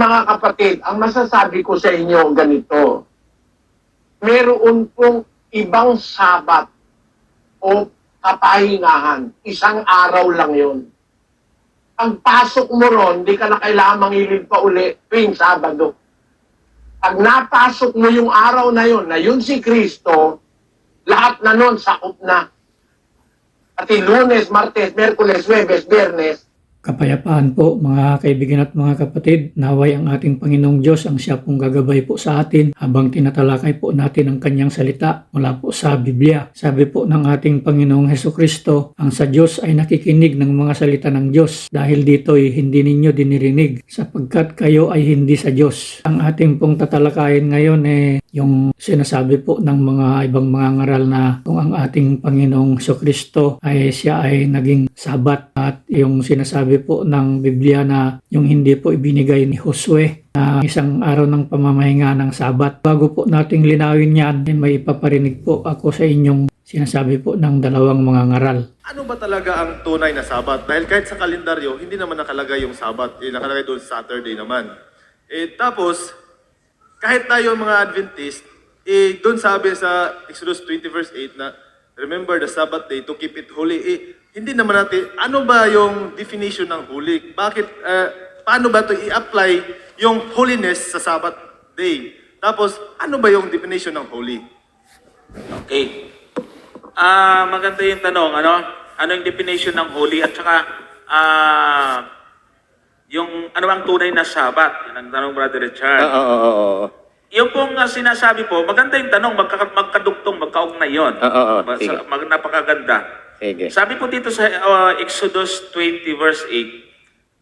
Mga kapatid, ang masasabi ko sa inyo ganito, meron pong ibang sabat o kapahingahan. Isang araw lang yon. Pag pasok mo ron, di ka na kailangan mangilid pa uli tuwing Sabado. Pag napasok mo yung araw na yon, na yun si Kristo, lahat na nun sakop na. Pati lunes, martes, merkules, webes, biyernes, Kapayapaan po mga kaibigan at mga kapatid, naway ang ating Panginoong Diyos ang siya pong gagabay po sa atin habang tinatalakay po natin ang kanyang salita mula po sa Biblia. Sabi po ng ating Panginoong Heso Kristo, ang sa Diyos ay nakikinig ng mga salita ng Diyos dahil dito'y hindi ninyo dinirinig sapagkat kayo ay hindi sa Diyos. Ang ating pong tatalakayin ngayon eh yung sinasabi po ng mga ibang mga ngaral na kung ang ating Panginoong Heso Kristo ay siya ay naging sabat at yung sinasabi po ng Biblia na yung hindi po ibinigay ni Josue na isang araw ng pamamahinga ng sabat. Bago po nating linawin yan, ay may ipaparinig po ako sa inyong sinasabi po ng dalawang mga ngaral. Ano ba talaga ang tunay na Sabat? Dahil kahit sa kalendaryo, hindi naman nakalagay yung Sabat. Eh, nakalagay doon Saturday naman. Eh, tapos, kahit tayo mga Adventist, eh, doon sabi sa Exodus 20 verse 8 na, Remember the Sabbath day to keep it holy. Eh, hindi naman natin, ano ba yung definition ng holy? Bakit, eh, paano ba to i-apply yung holiness sa Sabbath day? Tapos, ano ba yung definition ng holy? Okay. Ah, maganda yung tanong, ano? Ano yung definition ng holy at saka ah yung ano ang tunay na sabat? Yan ang tanong, Brother Richard. Oo, oo, oo, oo. Yung pong ah, sinasabi po, maganda yung tanong, magka, magkadugtong, magkaugnay yun. Oo, oo, Ba- sige. sa- mag, napakaganda. Sige. Sabi po dito sa ah, Exodus 20 verse 8,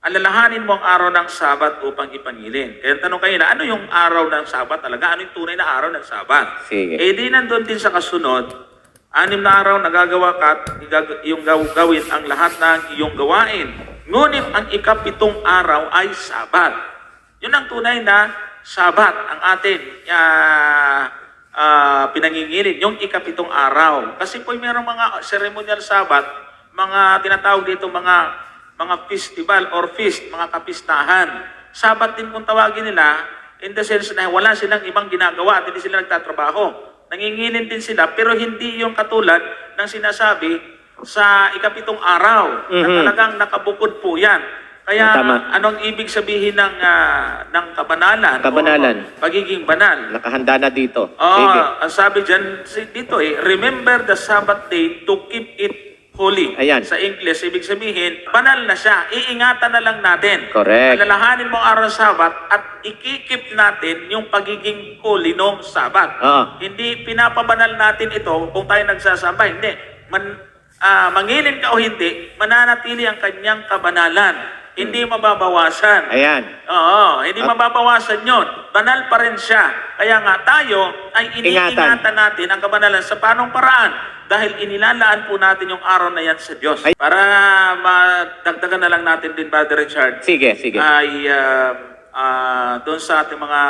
alalahanin mo ang araw ng Sabat upang ipangilin. Kaya tanong kayo na, ano yung araw ng Sabat talaga? Ano yung tunay na araw ng Sabat? Sige. Eh di nandun din sa kasunod, anim na araw nagagawa ka at gaw- gawin ang lahat ng iyong gawain. Ngunit ang ikapitong araw ay Sabat. Yun ang tunay na Sabat, ang atin ah, ah, pinangingilin, yung ikapitong araw. Kasi po mayroong mga ceremonial Sabat, mga tinatawag dito mga mga festival or feast, mga kapistahan. Sabat din kung tawagin nila, in the sense na wala silang ibang ginagawa at hindi sila nagtatrabaho. Nangingilin din sila, pero hindi yung katulad ng sinasabi sa ikapitong araw na Mhm. talagang nakabukod po yan. Kaya Tama. anong ibig sabihin ng ah, ng kabanalan? Kabanalan. O pagiging banal? Nakahanda na dito. Oh, Sige. ang sabi dyan si- dito eh, remember the Sabbath day to keep it holy. Ayan. Sa English, ibig sabihin, banal na siya. Iingatan na lang natin. Correct. Alalahanin mo araw Sabat at ikikip natin yung pagiging holy nung Sabat. Oo. Hindi pinapabanal natin ito kung tayo nagsasamba. Hindi. Man, ah, mangilin ka o hindi, mananatili ang kanyang kabanalan. Hindi mababawasan. Ayan. Oo, hindi At- mababawasan yon. Banal pa rin siya. Kaya nga tayo ay iniingatan Ingatan. natin ang kabanalan sa panong paraan dahil inilalaan po natin yung araw na yan sa Diyos. Ay- Para madagdagan na lang natin din, Brother Richard, Sige, sige. ay ah, ah, doon sa ating mga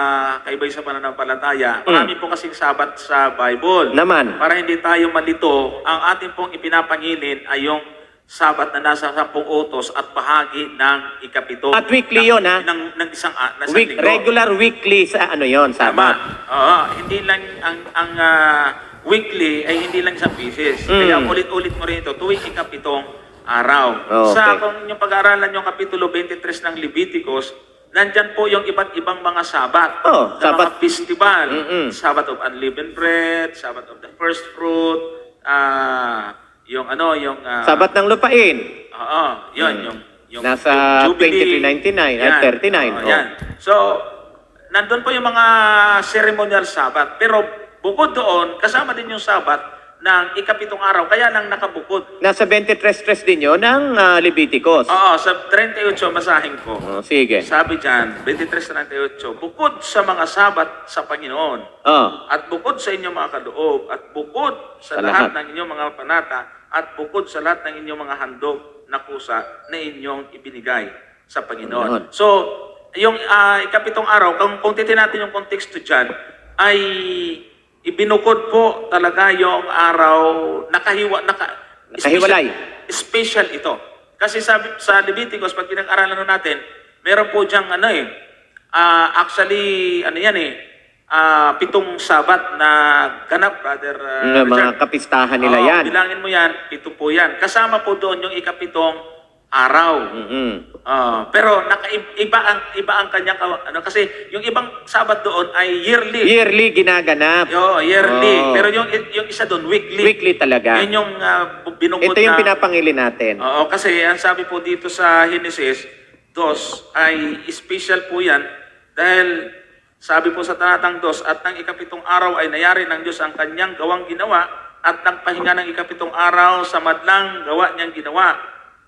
kaibay sa pananampalataya, marami po kasing sabat sa Bible. Naman. Para hindi tayo malito, ang ating pong ipinapangilin ay yung sabat na nasa sampung utos at bahagi ng ikapito. At weekly ng- yun, ha? Ng, ng isang, ah, ng isang Week, linggo. regular weekly sa ano yon Tama. Sabat. Oo, hindi lang ang ang ah, weekly ay hindi lang isang pieces. Mm. Kaya ulit-ulit mo rin ito tuwing ikapitong araw. Okay. Sa kung yung pag-aaralan yung kapitulo 23 ng Leviticus, nandyan po yung iba't ibang mga sabat. Oh, na sabat. mga festival. Mm-mm. Sabbath of unleavened bread, Sabbath of the first fruit, ah yung ano, yung ah, Sabat ng lupain. Oo, yun, Mm. yung, yung Nasa yung Jubilee. 2399 at Yan. 39, Oo, oh. yan. So, nandun po yung mga ceremonial Sabbath. Pero bukod doon, kasama din yung Sabbath ng ikapitong araw. Kaya lang nakabukod. Nasa 23 din yun ng ah, Leviticus. Oo, sa 38, masahin ko. Oh, sige. Sabi dyan, 23-38, bukod sa mga Sabat sa Panginoon, Oh. at bukod sa inyong mga kaloob, at bukod sa, Sa lahat, lahat. ng inyong mga panata, at bukod sa lahat ng inyong mga handog na kusa na inyong ibinigay sa Panginoon. So, yung ah, ikapitong araw, kung, kung titin natin yung konteksto dyan, ay ibinukod po talaga yung araw, nakahiwa, naka, Nakahiwalay. Special, special ito. Kasi sabi, sa Leviticus, pag pinag-aralan natin, meron po diyang ano eh, Ah, actually, ano yan eh, ah, pitong sabat na ganap, brother ah, Ng mga Richard. kapistahan nila Oo, yan. Bilangin mo yan, pito po yan. Kasama po doon yung ikapitong araw. Mm-mm. Ah, pero nakaiba ang iba ang kanyang kawa- ano kasi yung ibang sabat doon ay yearly. Yearly ginaganap. Yo, yearly. Oo. Pero yung yung isa doon weekly. Weekly talaga. Yun yung uh, binungkot Ito yung na pinapangili natin. Oo, kasi ang sabi po dito sa Genesis 2 ay special po yan dahil sabi po sa talatang 2 at ng ikapitong araw ay nayari ng Diyos ang kanyang gawang ginawa at nagpahinga ng ikapitong araw sa madlang gawa niyang ginawa.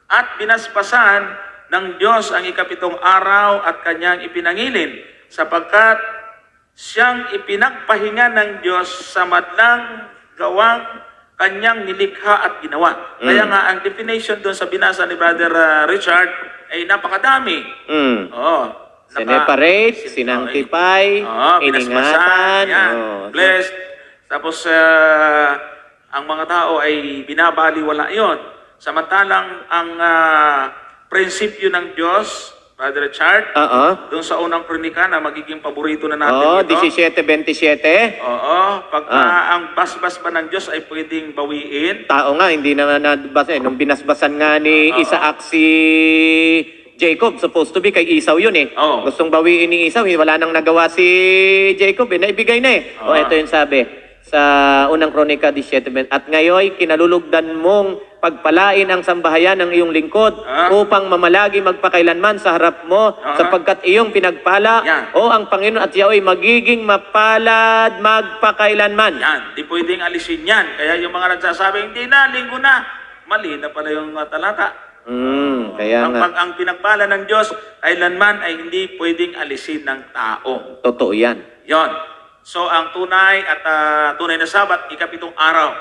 At binasbasan ng Diyos ang ikapitong araw at kanyang ipinangilin sapagkat siyang ipinagpahinga ng Diyos sa madlang gawang kanyang nilikha at ginawa. Kaya nga ang definition doon sa binasa ni Brother uh, Richard ay napakadami. Mm. Oo. Sineparate, sin- sinangtipay, Oo, binasbasan, iningatan. yan, oo. blessed. Tapos uh, ang mga tao ay binabaliwala yon. Samantalang ang uh, prinsipyo ng Diyos, Brother Richard, Oo. doon sa unang kronika na magiging paborito na natin Oo, ito. 17-27. Oo, pag Ah. ah, ang basbas ba ng Diyos ay pwedeng bawiin, Tao nga, hindi na nabasa. Eh. Nung binasbasan nga ni Oo. Isaac si Jacob, supposed to be kay Esau yun eh. Oo. Gustong bawiin ni Esau, eh, wala nang nagawa si Jacob eh, naibigay na eh. O Oo. ito yung sabi sa unang kronika 17, At ngayon, kinalulugdan mong pagpalain ang sambahayan ng iyong lingkod Ah. upang mamalagi magpakailanman sa harap mo Ah. sapagkat iyong pinagpala Yan. o ang Panginoon at Yahweh magiging mapalad magpakailanman. yan, di pwedeng alisin yan. Kaya yung mga nagsasabi, hindi na, linggo na. Mali na pala yung uh, talata. Mm, kaya ang, nga. pag, ang pinagpala ng Diyos, kailanman ay hindi pwedeng alisin ng tao. Totoo yan. Yon. So, ang tunay at ah, tunay na sabat, ikapitong araw,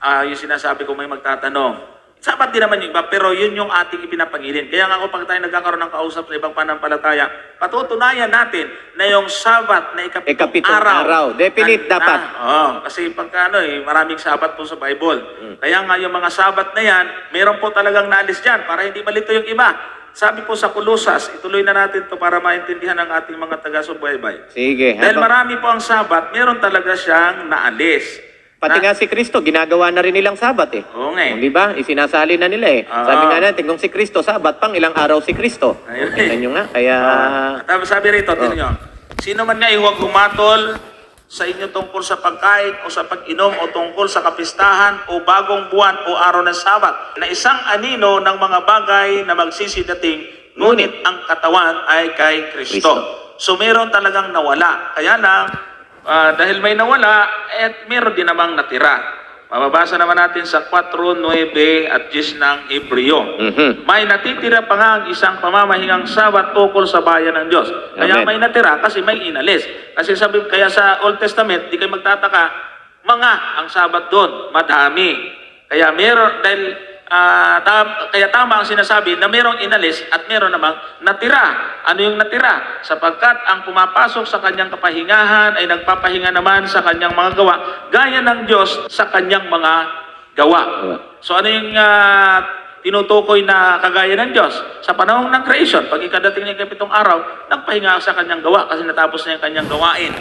ah, yung sinasabi ko may magtatanong. Sabat din naman yung iba, pero yun yung ating ipinapangilin. Kaya nga kung pag tayo nagkakaroon ng kausap sa ibang panampalataya, patutunayan natin na yung sabat na ikapitong, Ikapitong araw. araw. Definite na- dapat. na- Oo, kasi pagka ano eh, maraming sabat po sa Bible. Hmm. Kaya nga yung mga sabat na yan, meron po talagang naalis dyan para hindi malito yung iba. Sabi po sa Kulusas, ituloy na natin to para maintindihan ng ating mga taga-subaybay. Sige. Dahil marami po ang sabat, meron talaga siyang naalis. Pati Na- nga si Kristo, ginagawa na rin nilang sabat eh. Oo nga eh. Di ba? Isinasali na nila eh. Oo. Sabi nga natin, kung si Kristo sabat, pang ilang araw si Kristo. Ayun eh. Tingnan nyo nga. Kaya, At tapos sabi rito, tingnan nyo, sino man nga huwag humatol sa inyo tungkol sa pagkain o sa pag-inom o tungkol sa kapistahan o bagong buwan o araw ng sabat na isang anino ng mga bagay na magsisidating ngunit ang katawan ay kay Kristo. Kristo. So meron talagang nawala. Kaya lang, ah, dahil may nawala, at meron din namang natira. Mababasa naman natin sa 4, 9 at 10 ng Hebreo. Mhm. May natitira pa nga ang isang pamamahingang sabat tukol sa bayan ng Diyos. Kaya Amen. may natira kasi may inalis. Kasi sabi, kaya sa Old Testament, di kayo magtataka, mga ang sabat doon, madami. Kaya meron, dahil ah, tam- kaya tama ang sinasabi na merong inalis at meron namang natira. Ano yung natira? Sapagkat ang pumapasok sa kanyang kapahingahan ay nagpapahinga naman sa kanyang mga gawa, gaya ng Diyos sa kanyang mga gawa. So ano yung ah, tinutukoy na kagaya ng Diyos sa panahon ng creation. Pag ikadating ng kapitong araw, nagpahinga sa kanyang gawa kasi natapos na yung kanyang gawain.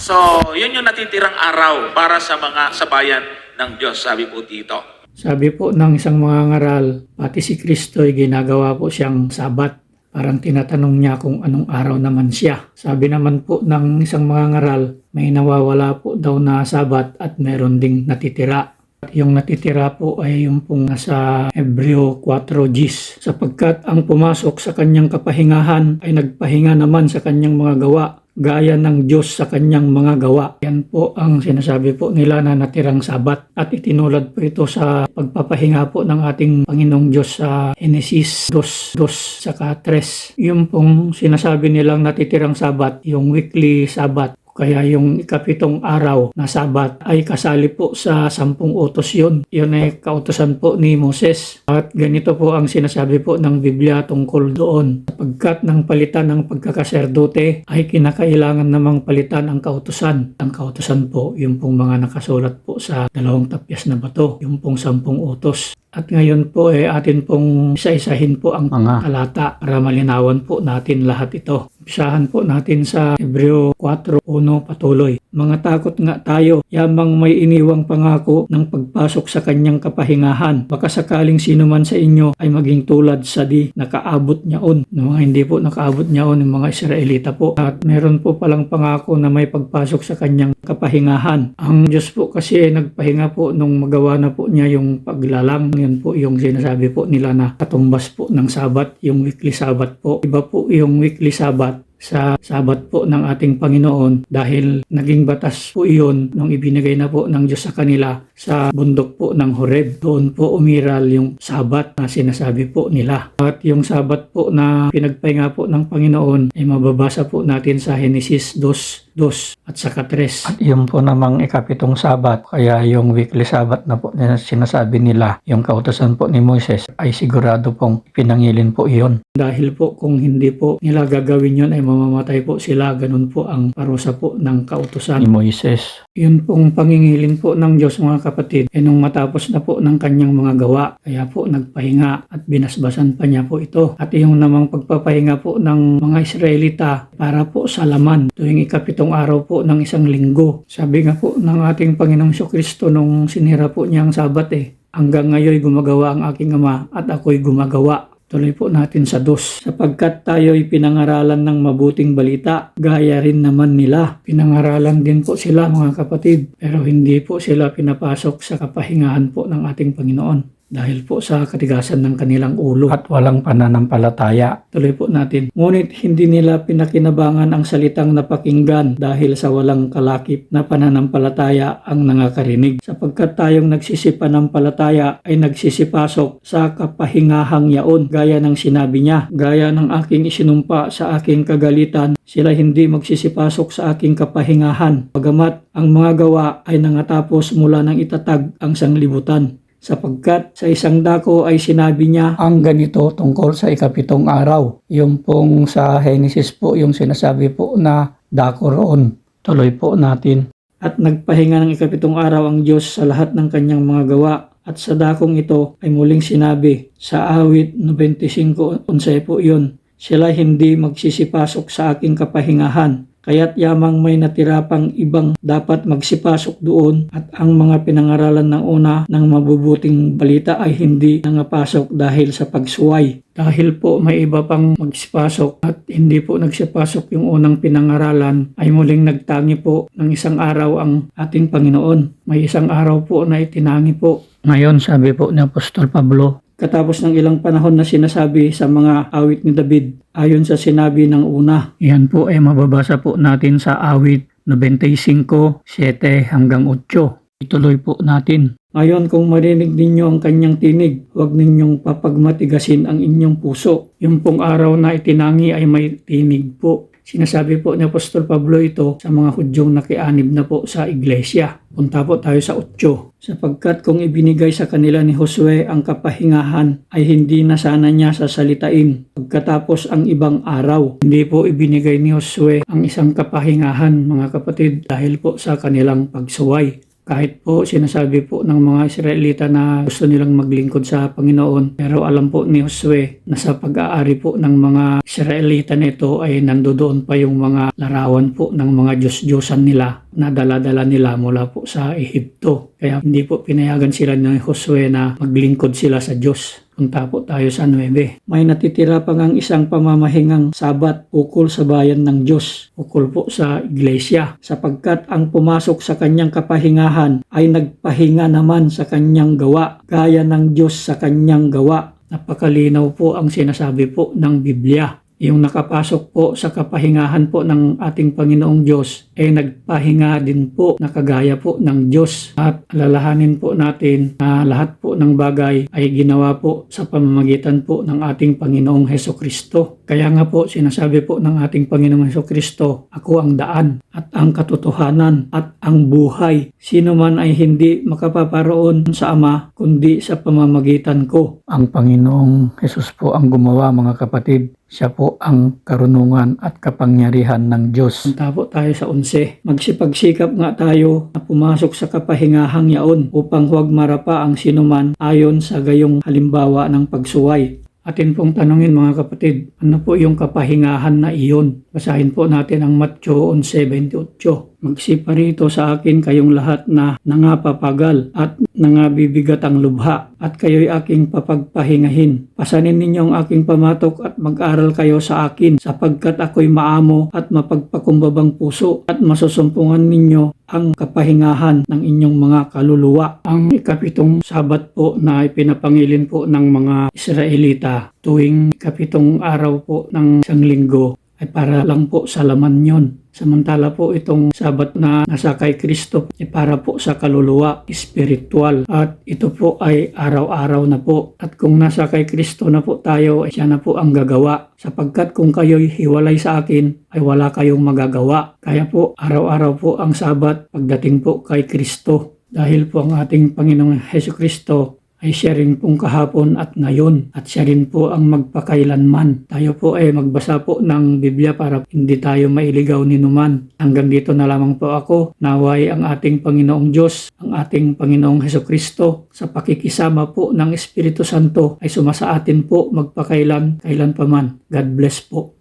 So, yun yung natitirang araw para sa mga sa bayan ng Diyos, sabi po dito. Sabi po ng isang mga ngaral, pati si Kristo ay ginagawa po siyang sabat. Parang tinatanong niya kung anong araw naman siya. Sabi naman po ng isang mga ngaral, may nawawala po daw na sabat at meron ding natitira. Yung natitira po ay yung pong nasa Hebreo 4 Gs sapagkat ang pumasok sa kanyang kapahingahan ay nagpahinga naman sa kanyang mga gawa gaya ng Diyos sa kanyang mga gawa. Yan po ang sinasabi po nila na natirang sabat at itinulad po ito sa pagpapahinga po ng ating Panginoong Diyos sa Genesis 2, 2 saka 3. Yung pong sinasabi nilang natitirang sabat, yung weekly sabat, kaya yung ikapitong araw na sabat ay kasali po sa sampung utos yun. Yun ay kautosan po ni Moses. At ganito po ang sinasabi po ng Biblia tungkol doon. Pagkat ng palitan ng pagkakaserdote ay kinakailangan namang palitan ang kautosan. Ang kautosan po, yung pong mga nakasulat po sa dalawang tapyas na bato, yung pong sampung utos. At ngayon po eh atin pong isa-isahin po ang mga talata para malinawan po natin lahat ito. Pisahan po natin sa Hebreo 4.1 patuloy. Mga takot nga tayo, yamang may iniwang pangako ng pagpasok sa kanyang kapahingahan. Baka sakaling sino man sa inyo ay maging tulad sa di nakaabot niyaon. No, hindi po nakaabot niyaon ng mga Israelita po. At meron po palang pangako na may pagpasok sa kanyang kapahingahan. Ang Diyos po kasi ay nagpahinga po nung magawa na po niya yung paglalang. Yan po yung sinasabi po nila na katumbas po ng sabat, yung weekly sabat po. Iba po yung weekly sabat sa sabat po ng ating Panginoon dahil naging batas po iyon nung ibinigay na po ng Diyos sa kanila sa bundok po ng Horeb. Doon po umiral yung sabat na sinasabi po nila. At yung sabat po na pinagpahinga po ng Panginoon ay mababasa po natin sa Genesis 2, 2 at saka 3. At yun po namang ikapitong sabat, kaya yung weekly sabat na po na sinasabi nila, yung kautosan po ni Moises ay sigurado pong pinangilin po iyon. Dahil po kung hindi po nila gagawin yun ay mamamatay po sila, ganun po ang parusa po ng kautosan ni Moises. Yun pong pangingilin po ng Diyos mga kapatid, e nung matapos na po ng kanyang mga gawa, kaya po nagpahinga at binasbasan pa niya po ito. At yung namang pagpapahinga po ng mga Israelita para po sa laman tuwing ikapitong araw po ng isang linggo. Sabi nga po ng ating Panginoong Kristo nung sinira po niya ang sabat eh, hanggang ngayon gumagawa ang aking ama at ako'y gumagawa. Tuloy po natin sa dos. Sapagkat tayo'y pinangaralan ng mabuting balita, gaya rin naman nila. Pinangaralan din po sila mga kapatid, pero hindi po sila pinapasok sa kapahingahan po ng ating Panginoon. Dahil po sa katigasan ng kanilang ulo at walang pananampalataya. Tuloy po natin. Ngunit hindi nila pinakinabangan ang salitang napakinggan dahil sa walang kalakip na pananampalataya ang nangakarinig. Sapagkat tayong nagsisipanampalataya ay nagsisipasok sa kapahingahang yaon gaya ng sinabi niya. Gaya ng aking isinumpa sa aking kagalitan, sila hindi magsisipasok sa aking kapahingahan. Pagamat ang mga gawa ay nangatapos mula ng itatag ang sanglibutan sapagkat sa isang dako ay sinabi niya ang ganito tungkol sa ikapitong araw. Yung pong sa Genesis po, yung sinasabi po na dako roon. Tuloy po natin. At nagpahinga ng ikapitong araw ang Diyos sa lahat ng kanyang mga gawa. At sa dakong ito ay muling sinabi sa awit 95, unsay po yun, sila hindi magsisipasok sa aking kapahingahan kaya't yamang may natira pang ibang dapat magsipasok doon at ang mga pinangaralan ng una ng mabubuting balita ay hindi nangapasok dahil sa pagsuway. Dahil po may iba pang magsipasok at hindi po nagsipasok yung unang pinangaralan ay muling nagtangi po ng isang araw ang ating Panginoon. May isang araw po na itinangi po. Ngayon sabi po ni Apostol Pablo, katapos ng ilang panahon na sinasabi sa mga awit ni David ayon sa sinabi ng una. Yan po ay mababasa po natin sa awit 95, 7 hanggang 8. Ituloy po natin. Ngayon kung marinig ninyo ang kanyang tinig, huwag ninyong papagmatigasin ang inyong puso. Yung pong araw na itinangi ay may tinig po. Sinasabi po ni Apostol Pablo ito sa mga hudyong nakianib na po sa iglesia. Punta po tayo sa 8. Sapagkat kung ibinigay sa kanila ni Josue ang kapahingahan ay hindi na sana niya sasalitain pagkatapos ang ibang araw. Hindi po ibinigay ni Josue ang isang kapahingahan mga kapatid dahil po sa kanilang pagsuway. Kahit po sinasabi po ng mga Israelita na gusto nilang maglingkod sa Panginoon, pero alam po ni Josue na sa pag-aari po ng mga Israelita nito ay nandoon pa yung mga larawan po ng mga Diyos-Diyosan nila na dala-dala nila mula po sa Ehipto. Kaya hindi po pinayagan sila ni Josue na maglingkod sila sa Diyos. Punta po tayo sa 9. May natitira pa ngang isang pamamahingang sabat ukol sa bayan ng Diyos, ukol po sa iglesia, sapagkat ang pumasok sa kanyang kapahingahan ay nagpahinga naman sa kanyang gawa, gaya ng Diyos sa kanyang gawa. Napakalinaw po ang sinasabi po ng Biblia. Yung nakapasok po sa kapahingahan po ng ating Panginoong Diyos ay nagpahinga din po na kagaya po ng Diyos. At alalahanin po natin na lahat po ng bagay ay ginawa po sa pamamagitan po ng ating Panginoong Heso Kristo. Kaya nga po sinasabi po ng ating Panginoong Heso Kristo, ako ang daan at ang katotohanan at ang buhay. Sino man ay hindi makapaparoon sa Ama kundi sa pamamagitan ko. Ang Panginoong Hesus po ang gumawa mga kapatid. Siya po ang karunungan at kapangyarihan ng Diyos. Punta tayo sa 11. Magsipagsikap nga tayo na pumasok sa kapahingahang yaon upang huwag marapa ang sinuman ayon sa gayong halimbawa ng pagsuway. Atin pong tanungin mga kapatid, ano po yung kapahingahan na iyon? Basahin po natin ang Matthew 11.78. Magsipa rito sa akin kayong lahat na nangapapagal at nangabibigat ang lubha at kayo'y aking papagpahingahin. Pasanin ninyo ang aking pamatok at mag-aral kayo sa akin sapagkat ako'y maamo at mapagpakumbabang puso at masusumpungan ninyo ang kapahingahan ng inyong mga kaluluwa. Ang ikapitong sabat po na ipinapangilin po ng mga Israelita tuwing ikapitong araw po ng isang linggo ay para lang po sa laman yon. Samantala po itong sabat na nasa kay Kristo ay para po sa kaluluwa, spiritual. At ito po ay araw-araw na po. At kung nasa kay Kristo na po tayo, ay siya na po ang gagawa. Sapagkat kung kayo'y hiwalay sa akin, ay wala kayong magagawa. Kaya po, araw-araw po ang sabat pagdating po kay Kristo. Dahil po ang ating Panginoong Heso Kristo ay siya rin pong kahapon at ngayon at siya rin po ang magpakailanman. Tayo po ay magbasa po ng Biblia para hindi tayo mailigaw ni numan. Hanggang dito na lamang po ako. Naway ang ating Panginoong Diyos, ang ating Panginoong Heso Kristo sa pakikisama po ng Espiritu Santo ay sumasa atin po magpakailan, kailan paman. God bless po.